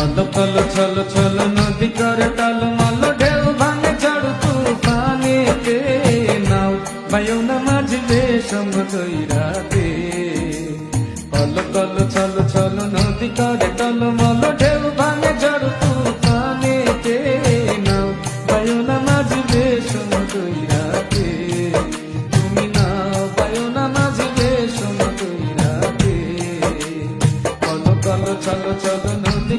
চলো চলো চলো চলো নদী করে টালো মালো ঢেউ ভাঙে ঝড় তুফানেতে নাও বায়ু না মাঝবে সঙ্গ তৈরাতে কলো কলো চলো চলো নদী করে টালো মালো ঢেউ ভাঙে ঝড় তুফানেতে নাও বায়ু না মাঝবে সঙ্গ তৈরাতে তুমি নাও বায়ু না মাঝবে সঙ্গ তৈরাতে কলো কলো চলো চলো নদী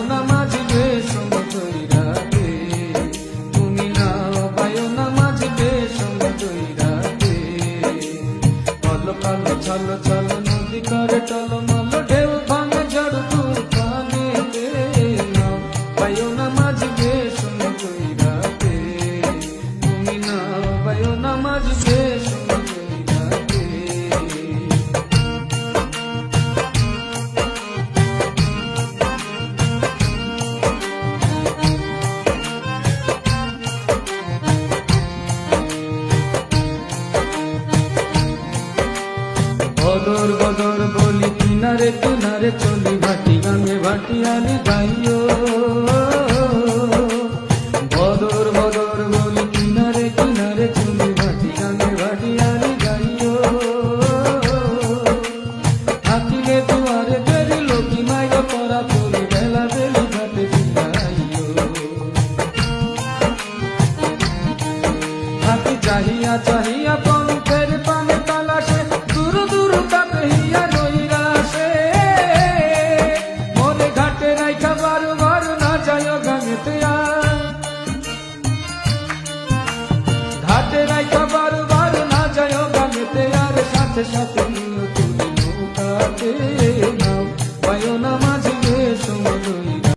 পায়ো না মাঝবে সমুদ্রাতে তুমি নাও পায়ো না মাঝবে সমুদ্রাতে চলো কালো চলো চলো নদী করে চলো বদর বদর বলি, কিনারে কিনারে চলি, ভাটি গানে ভাটিয়ালি গাইও। বদর বদর বলি, কিনারে কিনারে চলি, ভাটি গানে ভাটিয়ালি গাইও। থাকিলে দুয়ারে দেরি লোকি মাইল পরা চলি বেলা বেলি ঘাটে ফিরাইও থাকি চাহিয়া 小鬼